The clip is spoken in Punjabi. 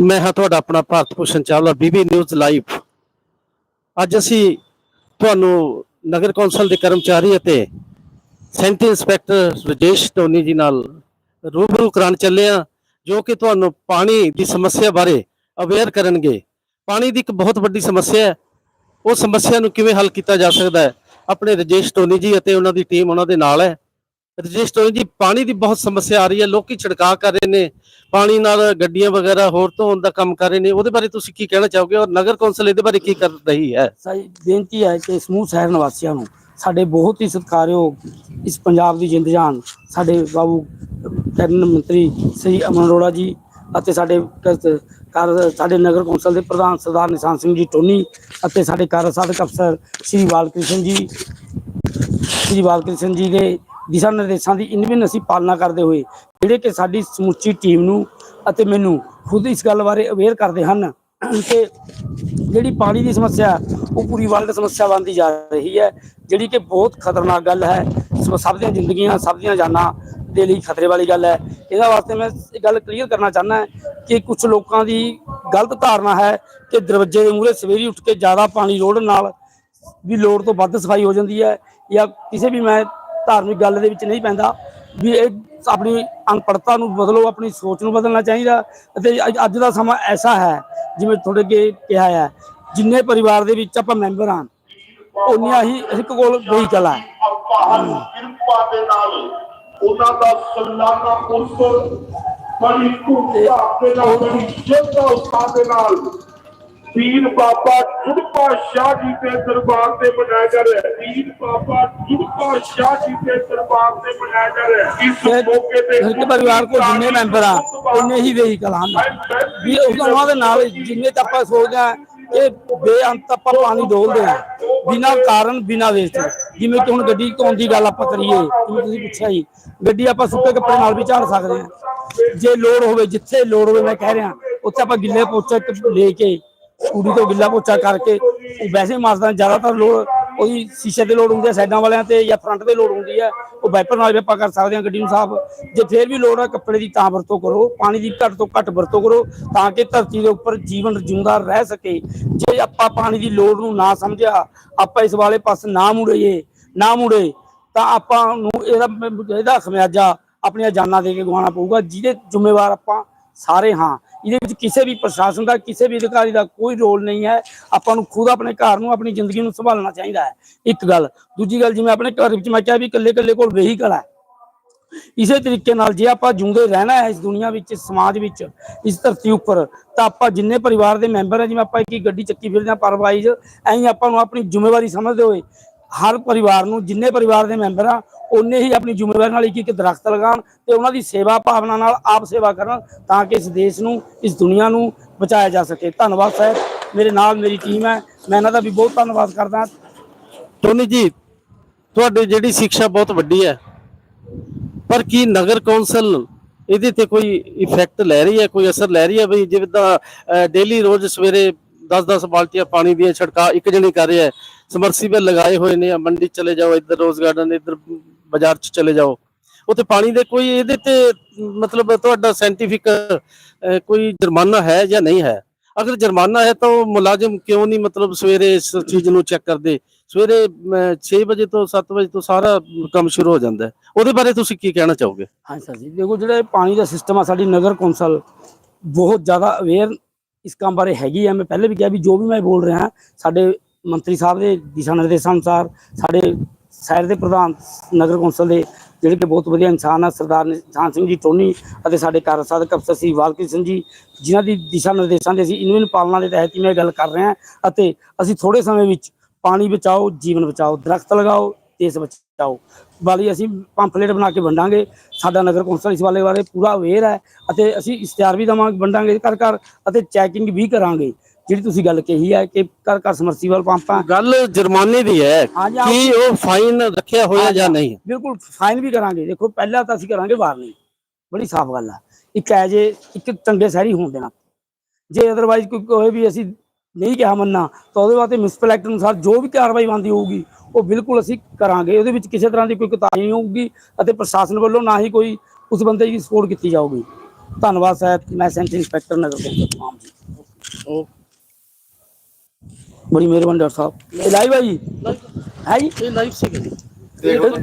ਮੈਂ ਹਾਂ ਤੁਹਾਡਾ ਆਪਣਾ ਭਾਰਤ ਭੂਸ਼ਣ ਚਾਵਲਾ, ਬੀਬੀ ਨਿਊਜ਼ ਲਾਈਵ। ਅੱਜ ਅਸੀਂ ਤੁਹਾਨੂੰ ਨਗਰ ਕੌਂਸਲ ਦੇ ਕਰਮਚਾਰੀ ਅਤੇ ਸੈਂਟਰ ਇੰਸਪੈਕਟਰ ਰਜੇਸ਼ ਟੋਨੀ ਜੀ ਨਾਲ ਰੂਬਰੂ ਕਰਾਉਣ ਚੱਲੇ ਹਾਂ, ਜੋ ਕਿ ਤੁਹਾਨੂੰ ਪਾਣੀ ਦੀ ਸਮੱਸਿਆ ਬਾਰੇ ਅਵੇਅਰ ਕਰਨਗੇ। ਪਾਣੀ ਦੀ ਇੱਕ ਬਹੁਤ ਵੱਡੀ ਸਮੱਸਿਆ ਹੈ। ਉਹ ਸਮੱਸਿਆ ਨੂੰ ਕਿਵੇਂ ਹੱਲ ਕੀਤਾ ਜਾ ਸਕਦਾ ਹੈ? ਆਪਣੇ ਰਜੇਸ਼ ਟੋਨੀ ਜੀ ਅਤੇ ਉਹਨਾਂ ਦੀ ਟੀਮ ਉਹਨਾਂ ਦੇ ਨਾਲ ਹੈ। ਰਜੇਸ਼ ਟੋਨੀ ਜੀ ਪਾਣੀ ਦੀ ਬਹੁਤ ਸਮੱਸਿਆ ਆ ਰਹੀ ਹੈ, ਲੋਕੀ ਛਿੜਕਾਅ ਕਰ ਰਹੇ ਨੇ, ਪਾਣੀ ਨਾਲ ਗੱਡੀਆਂ ਵਗੈਰਾ ਹੋਰ ਧੋਣ ਦਾ ਕੰਮ ਕਰ ਰਹੇ ਨੇ, ਉਹਦੇ ਬਾਰੇ ਤੁਸੀਂ ਕੀ ਕਹਿਣਾ ਚਾਹੋਗੇ ਔਰ ਨਗਰ ਕੌਂਸਲ ਇਹਦੇ ਬਾਰੇ ਕੀ ਕਰ ਰਹੀ ਹੈ? ਸਾਡੀ ਬੇਨਤੀ ਹੈ ਕਿ ਸਮੂਹ ਸ਼ਹਿਰ ਨਿਵਾਸੀਆਂ ਨੂੰ ਸਾਡੇ ਬਹੁਤ ਹੀ ਸਤਿਕਾਰਯੋਗ ਇਸ ਪੰਜਾਬ ਦੀ ਜਿੰਦ ਜਾਨ, ਸਾਡੇ ਬਾਬੂ ਕੈਬਨਿਟ ਮੰਤਰੀ ਸ੍ਰੀ ਅਮਨ ਅਰੋੜਾ ਜੀ ਅਤੇ ਸਾਡੇ ਕ- ਸਾਡੇ ਨਗਰ ਕੌਂਸਲ ਦੇ ਪ੍ਰਧਾਨ ਸਰਦਾਰ ਨਿਸ਼ਾਨ ਸਿੰਘ ਜੀ ਟੋਨੀ ਅਤੇ ਸਾਡੇ ਕਾਰਜ ਸਾਧਕ ਅਫਸਰ ਸ੍ਰੀ ਬਾਲਕ੍ਰਿਸ਼ਨ ਜੀ, ਸ੍ਰੀ ਬਾਲਕ੍ਰਿਸ਼ਨ ਜੀ ਦੇ ਦਿਸ਼ਾ ਨਿਰਦੇਸ਼ਾਂ ਦੀ ਇਨਵਿਨ ਅਸੀਂ ਪਾਲਣਾ ਕਰਦੇ ਹੋਏ, ਜਿਹੜੇ ਕਿ ਸਾਡੀ ਸਮੁੱਚੀ ਟੀਮ ਨੂੰ ਅਤੇ ਮੈਨੂੰ ਖੁਦ ਇਸ ਗੱਲ ਬਾਰੇ ਅਵੇਅਰ ਕਰਦੇ ਹਨ ਕਿ ਜਿਹੜੀ ਪਾਣੀ ਦੀ ਸਮੱਸਿਆ, ਉਹ ਪੂਰੀ ਵਰਲਡ ਸਮੱਸਿਆ ਬਣਦੀ ਜਾ ਰਹੀ ਹੈ, ਜਿਹੜੀ ਕਿ ਬਹੁਤ ਖਤਰਨਾਕ ਗੱਲ ਹੈ। ਸਭ ਦੀਆਂ ਜ਼ਿੰਦਗੀਆਂ, ਸਭ ਦੀਆਂ ਜਾਨਾਂ ਦੇ ਲਈ ਖਤਰੇ ਵਾਲੀ ਗੱਲ ਹੈ। ਇਹਦਾ ਵਾਸਤੇ ਮੈਂ ਇਹ ਗੱਲ ਕਲੀਅਰ ਕਰਨਾ ਚਾਹੁੰਦਾ ਕਿ ਕੁਝ ਲੋਕਾਂ ਦੀ ਗਲਤ ਧਾਰਨਾ ਹੈ ਕਿ ਦਰਵਾਜ਼ੇ ਦੇ ਮੂਹਰੇ ਸਵੇਰੀ ਉੱਠ ਕੇ ਜ਼ਿਆਦਾ ਪਾਣੀ ਰੋੜਨ ਨਾਲ ਵੀ ਲੋੜ ਤੋਂ ਵੱਧ ਸਫ਼ਾਈ ਹੋ ਜਾਂਦੀ ਹੈ ਜਾਂ ਕਿਸੇ ਵੀ ਮੈਂ ਧਾਰਮਿਕ ਗੱਲ ਦੇ ਵਿੱਚ ਨਹੀਂ ਪੈਂਦਾ ਵੀ ਇਹ ਆਪਣੀ ਅਨਪੜਤਾ ਨੂੰ ਬਦਲੋ ਆਪਣੀ ਸੋਚ ਨੂੰ ਬਦਲਣਾ ਚਾਹੀਦਾ ਅਤੇ ਅੱਜ- ਦਾ ਸਮਾਂ ਐਸਾ ਹੈ ਜਿਵੇਂ ਤੁਹਾਡੇ ਅੱਗੇ ਕਿਹਾ ਹੈ ਜਿੰਨੇ ਪਰਿਵਾਰ ਦੇ ਵਿੱਚ ਆਪਾਂ ਮੈਂਬਰ ਹਾਂ ਉਨੀਆਂ ਹੀ ਇੱਕ ਕੋਲ ਹੈ। ਕਿਰਪਾ ਦੇ ਨਾਲ ਉਹਨਾਂ ਦਾ ਸਲਾਨਾ ਉਸਰ ਬੜੀ ਧੂਮਧਾਮ ਦੇ ਨਾਲ ਬੜੀ ਉਤਸ਼ਾਹ ਦੇ ਨਾਲ। ਪੀਰ ਬਾਬਾ ਜੁੜਪਾ ਸ਼ਾਹ ਜੀ ਦੇ ਦਰਬਾਰ ਤੇ ਮਨਾਇਆ ਜਾ ਰਿਹਾ ਹੈ। ਪੀਰ ਬਾਬਾ ਜੁੜਪਾ ਸ਼ਾਹ ਜੀ ਦੇ ਦਰਬਾਰ ਤੇ ਮਨਾਇਆ ਜਾ ਰਿਹਾ ਹੈ। ਇਸ ਮੌਕੇ ਤੇ ਇੱਕ ਪਰਿਵਾਰ ਕੋਲ ਜਿੰਨੇ ਮੈਂਬਰ ਆ ਉਨੇ ਹੀ ਵਹੀਕਲ ਹਨ ਵੀ ਉਹ- ਉਹਨਾਂ ਦੇ ਨਾਲ ਜਿੰਨੇ ਤਾਂ ਆਪਾਂ ਸੋਚਦੇ ਆ ਕਿ ਬੇਅੰਤ ਆਪਾਂ ਪਾਣੀ ਡੋਲਦੇ ਆ ਬਿਨਾਂ ਕਾਰਨ ਬਿਨਾਂ ਵੇਸਟ ਜਿਵੇਂ ਕਿ ਹੁਣ ਗੱਡੀ ਧੋਣ ਦੀ ਗੱਲ ਆਪਾਂ ਕਰੀਏ ਤੁਸੀਂ ਪੁੱਛਿਆ ਜੀ ਗੱਡੀ ਆਪਾਂ ਸੁੱਕੇ ਕੱਪੜੇ ਨਾਲ ਵੀ ਝਾੜ ਸਕਦੇ ਆ ਜੇ ਲੋੜ ਹੋਵੇ ਜਿੱਥੇ ਲੋੜ ਹੋਵੇ ਮੈਂ ਕਹਿ ਰਿਹਾ ਉੱਥੇ ਆਪਾਂ ਗਿੱਲੇ ਪੋਚੇ ਕ- ਲੈ ਕੇ ਸਕੂਟੀ ਤੋਂ ਗਿੱਲਾ ਪੋਚਾ ਕਰਕੇ ਉਹ ਵੈਸੇ ਮਾਸਦਾ ਜ਼ਿਆਦਾਤਰ ਲੋੜ, ਉਹਦੀ ਸ਼ੀਸ਼ੇ ਤੇ ਲੋੜ ਹੁੰਦੀ ਹੈ, ਸਾਈਡਾਂ ਵਾਲਿਆਂ ਤੇ ਜਾਂ ਫਰੰਟ ਤੇ ਲੋੜ ਹੁੰਦੀ ਹੈ। ਉਹ ਵਾਈਪਰ ਨਾਲ ਵੀ ਆਪਾਂ ਕਰ ਸਕਦੇ ਹਾਂ ਗੱਡੀ ਨੂੰ ਸਾਫ਼। ਜੇ ਫੇਰ ਵੀ ਲੋੜ ਹੈ ਕੱਪੜੇ ਦੀ ਤਾਂ ਵਰਤੋਂ ਕਰੋ, ਪਾਣੀ ਦੀ ਘੱਟ ਤੋਂ ਘੱਟ ਵਰਤੋਂ ਕਰੋ ਤਾਂ ਕਿ ਧਰਤੀ ਦੇ ਉੱਪਰ ਜੀਵਨ ਜਿਉਂਦਾ ਰਹਿ ਸਕੇ। ਜੇ ਆਪਾਂ ਪਾਣੀ ਦੀ ਲੋੜ ਨੂੰ ਨਾ ਸਮਝਿਆ, ਆਪਾਂ ਇਸ ਵਾਲੇ ਪਾਸੇ ਨਾ ਮੁੜੀਏ, ਨਾ ਮੁੜੇ, ਤਾਂ ਆਪਾਂ ਨੂੰ ਇਹਦਾ ਇਹਦਾ ਖਮਿਆਜਾ ਆਪਣੀਆਂ ਜਾਨਾਂ ਦੇ ਕੇ ਗਵਾਉਣਾ ਪਊਗਾ, ਜਿਹਦੇ ਜ਼ਿੰਮੇਵਾਰ ਆਪਾਂ ਸਾਰੇ ਹਾਂ। ਇਹਦੇ ਵਿੱਚ ਕਿਸੇ ਵੀ ਪ੍ਰਸ਼ਾਸਨ ਦਾ, ਕਿਸੇ ਵੀ ਅਧਿਕਾਰੀ ਦਾ ਕੋਈ ਰੋਲ ਨਹੀਂ ਹੈ। ਆਪਾਂ ਨੂੰ ਖੁਦ ਆਪਣੇ ਘਰ ਨੂੰ, ਆਪਣੀ ਜ਼ਿੰਦਗੀ ਨੂੰ ਸੰਭਾਲਣਾ ਚਾਹੀਦਾ ਹੈ। ਇੱਕ ਗੱਲ। ਦੂਜੀ ਗੱਲ, ਜਿਵੇਂ ਆਪਣੇ ਘਰ ਵਿੱਚ ਮੈਂ ਕਿਹਾ ਵੀ ਇਕੱਲੇ ਇਕੱਲੇ ਕੋਲ ਵਹੀਕਲ ਹੈ। ਇਸੇ ਤਰੀਕੇ ਨਾਲ ਜੇ ਆਪਾਂ ਜਿਉਂਦੇ ਰਹਿਣਾ ਹੈ ਇਸ ਦੁਨੀਆ ਵਿੱਚ, ਸਮਾਜ ਵਿੱਚ, ਇਸ ਧਰਤੀ ਉੱਪਰ, ਤਾਂ ਆਪਾਂ ਜਿੰਨੇ ਪਰਿਵਾਰ ਦੇ ਮੈਂਬਰ ਹੈ, ਜਿਵੇਂ ਆਪਾਂ ਇੱਕ ਗੱਡੀ ਚੱਕੀ ਫਿਰਦੇ ਹਾਂ ਪਰਵਾਈਜ਼ ਐਂ ਆਪਾਂ ਨੂੰ ਆਪਣੀ ਜ਼ਿੰਮੇਵਾਰੀ ਸਮਝਦੇ ਹੋਏ ਹਰ ਪਰਿਵਾਰ ਨੂੰ, ਜਿੰਨੇ ਪਰਿਵਾਰ ਦੇ ਮੈਂਬਰ ਆ ਉਹਨੇ ਹੀ ਆਪਣੀ ਜ਼ਿੰਮੇਵਾਰੀ ਨਾਲ ਇੱਕ ਇੱਕ ਦਰਖਤ ਲਗਾਉਣ ਤੇ ਉਹਨਾਂ ਦੀ ਸੇਵਾ ਭਾਵਨਾ ਨਾਲ ਆਪ ਸੇਵਾ ਕਰਨ ਤਾਂ ਕਿ ਇਸ ਦੇਸ਼ ਨੂੰ, ਇਸ ਦੁਨੀਆ ਨੂੰ ਬਚਾਇਆ ਜਾ ਸਕੇ। ਧੰਨਵਾਦ ਸਾਹਿਬ। ਮੇਰੇ ਨਾਲ ਮੇਰੀ ਟੀਮ ਹੈ। ਮੈਂ ਇਹਨਾਂ ਦਾ ਵੀ ਬਹੁਤ ਧੰਨਵਾਦ ਕਰਦਾ। ਟੋਨੀ ਜੀ, ਤੁਹਾਡੀ ਜਿਹੜੀ ਸਿੱਖਿਆ ਬਹੁਤ ਵੱਡੀ ਹੈ। ਪਰ ਕੀ ਨਗਰ ਕੌਂਸਲ ਇਹਦੇ ਤੇ ਕੋਈ ਇਫੈਕਟ ਲੈ ਰਹੀ ਹੈ, ਕੋਈ ਅਸਰ ਲੈ ਰਹੀ ਹੈ? ਵੀ ਜਿਵੇਂ ਡੇਲੀ ਰੋਜ਼ ਸਵੇਰੇ 10-10 ਬਾਲਟੀਆਂ ਪਾਣੀ ਦੀਆਂ ਛੜਕਾ ਇੱਕ ਜਣੇ ਕਰ ਰਿਹਾ ਹੈ। ਸਮਰਸੀਬਲ ਲਗਾਏ ਹੋਏ ਨੇ ਮੰਡੀ ਚਲੇ ਜਾਓ, ਇੱਧਰ ਰੋਜ਼ ਗਾਰਡਨ ਇੱਧਰ ਬਾਜ਼ਾਰ ਚ ਚਲੇ ਜਾਓ। ਉੱਥੇ ਪਾਣੀ ਦੇ ਕੋਈ ਇਹਦੇ ਤੇ ਮਤਲਬ ਤੁਹਾਡਾ ਸਾਇੰਟੀਫਿਕ ਕੋਈ ਜੁਰਮਾਨਾ ਹੈ ਜਾਂ ਨਹੀਂ ਹੈ? ਅਗਰ ਜੁਰਮਾਨਾ ਹੈ ਤਾਂ ਉਹ ਮੁਲਾਜ਼ਮ ਕਿਉਂ ਨਹੀਂ ਮਤਲਬ ਸਵੇਰੇ ਇਸ ਚੀਜ਼ ਨੂੰ ਚੈੱਕ ਕਰਦੇ? ਸਵੇਰੇ 6 ਵਜੇ ਤੋਂ 7 ਵਜੇ ਤੋਂ ਸਾਰਾ ਕੰਮ ਸ਼ੁਰੂ ਹੋ ਜਾਂਦਾ ਹੈ। ਉਹਦੇ ਬਾਰੇ ਤੁਸੀਂ ਕੀ ਕਹਿਣਾ ਚਾਹੋਗੇ? ਹਾਂ ਸਰ ਜੀ, ਦੇਖੋ ਜਿਹੜਾ ਪਾਣੀ ਦਾ ਸਿਸਟਮ ਆ, ਸਾਡੀ ਨਗਰ ਕੌਂਸਲ ਬਹੁਤ ਜ਼ਿਆਦਾ ਅਵੇਅਰ ਇਸ ਕੰਮ ਬਾਰੇ ਹੈਗੀ ਆ। ਮੈਂ ਪਹਿਲੇ ਵੀ ਕਿਹਾ ਵੀ ਜੋ ਵੀ ਮੈਂ ਬੋਲ ਰਿਹਾ, ਸਾਡੇ ਮੰਤਰੀ ਸਾਹਿਬ ਦੇ ਦਿਸ਼ਾ ਨਿਰਦੇਸ਼ਾਂ ਅਨੁਸਾਰ, ਸਾਡੇ ਸ਼ਹਿਰ ਦੇ ਪ੍ਰਧਾਨ ਨਗਰ ਕੌਂਸਲ ਦੇ ਜਿਹੜੇ ਕਿ ਬਹੁਤ ਵਧੀਆ ਇਨਸਾਨ ਆ, ਸਰਦਾਰ ਨਿਸ਼ਾਨ ਸਿੰਘ ਜੀ ਟੋਨੀ ਅਤੇ ਸਾਡੇ ਕਾਰਜ ਸਾਧਕ ਅਫਸਰ ਸ਼੍ਰੀ ਵਾਲਕੀ ਸਿੰਘ ਜੀ, ਜਿਨ੍ਹਾਂ ਦੀ ਦਿਸ਼ਾ ਨਿਰਦੇਸ਼ਾਂ ਦੇ ਅਸੀਂ ਇਨਵਿਨ ਪਾਲਣਾ ਦੇ ਤਹਿਤ ਹੀ ਮੈਂ ਗੱਲ ਕਰ ਰਿਹਾ। ਅਤੇ ਅਸੀਂ ਥੋੜੇ ਸਮੇਂ ਵਿੱਚ ਪਾਣੀ ਬਚਾਓ, ਜੀਵਨ ਬਚਾਓ, ਦਰਖਤ ਲਗਾਓ ਦੇਸ਼ ਬਚਾਓ। ਵਾਲੀ ਅਸੀਂ ਪੰਫਲੇਟ ਬਣਾ ਕੇ ਵੰਡਾਂਗੇ। ਸਾਡਾ ਨਗਰ ਕੌਂਸਲ ਇਸ ਵਾਲੇ ਬਾਰੇ ਪੂਰਾ ਅਵੇਅਰ ਹੈ ਅਤੇ ਅਸੀਂ ਇਸ਼ਤਿਹਾਰ ਵੀ ਦਵਾਂਗੇ ਵੰਡਾਂਗੇ ਘਰ ਘਰ ਅਤੇ ਚੈਕਿੰਗ ਵੀ ਕਰਾਂਗੇ। ਜਿਹੜੀ ਤੁਸੀਂ ਗੱਲ ਕਹੀ ਹੈ ਕਿ ਘਰ ਘਰ ਸਮਰਸੀਬਲ ਪੰਪਾਂ ਗੱਲ ਜੁਰਮਾਨੇ ਦੀ ਹੈ। ਕੀ ਉਹ ਫਾਈਨ ਰੱਖਿਆ ਹੋਇਆ ਜਾਂ ਨਹੀਂ। ਬਿਲਕੁਲ ਫਾਈਨ ਵੀ ਕਰਾਂਗੇ। ਦੇਖੋ ਪਹਿਲਾਂ ਤਾਂ ਅਸੀਂ ਕਰਾਂਗੇ ਵਾਰਨਿੰਗ ਬੜੀ ਸਾਫ਼ ਗੱਲ ਆ ਇੱਕ ਐ ਜੇ ਇੱਕ ਚੰਗੇ ਸ਼ਹਿਰੀ ਹੋਣ ਦੇਣਾ। ਜੇ ਅਦਰਵਾਈਜ਼ ਕੋਈ ਕੋਈ ਵੀ ਅਸੀਂ ਨਹੀਂ ਕਿਹਾ ਮੰਨਣਾ ਤਾਂ ਉਹਦੇ ਵਾਸਤੇ ਮਿਊਨਿਸਪਲ ਐਕਟ ਅਨੁਸਾਰ ਜੋ ਵੀ ਕਾਰਵਾਈ ਬਣਦੀ ਹੋਊਗੀ ਉਹ ਬਿਲਕੁਲ ਅਸੀਂ ਕਰਾਂਗੇ। ਉਹਦੇ ਵਿੱਚ ਕਿਸੇ ਤਰ੍ਹਾਂ ਦੀ ਕੋਈ ਕੁਤਾਹੀ ਨਹੀਂ ਹੋਊਗੀ ਅਤੇ ਪ੍ਰਸ਼ਾਸਨ ਵੱਲੋਂ ਨਾ ਹੀ ਕੋਈ ਉਸ ਬੰਦੇ ਦੀ ਸਪੋਰਟ ਕੀਤੀ ਜਾਊਗੀ। ਧੰਨਵਾਦ ਸਾਹਿਬ। ਮੈਂ ਸੈਂਟਰ ਇੰਸਪੈਕਟਰ ਨਗਰ ਤਮਾਮ ਜੀ। ਬੜੀ ਮਿਹਰਬਾਨੀ ਡਾਕਟਰ ਸਾਹਿਬ। ਇਹ ਲਾਈਵ ਹੈ ਜੀ? ਹੈ ਜੀ? ਇਹ ਲਾਈਵ ਇਹ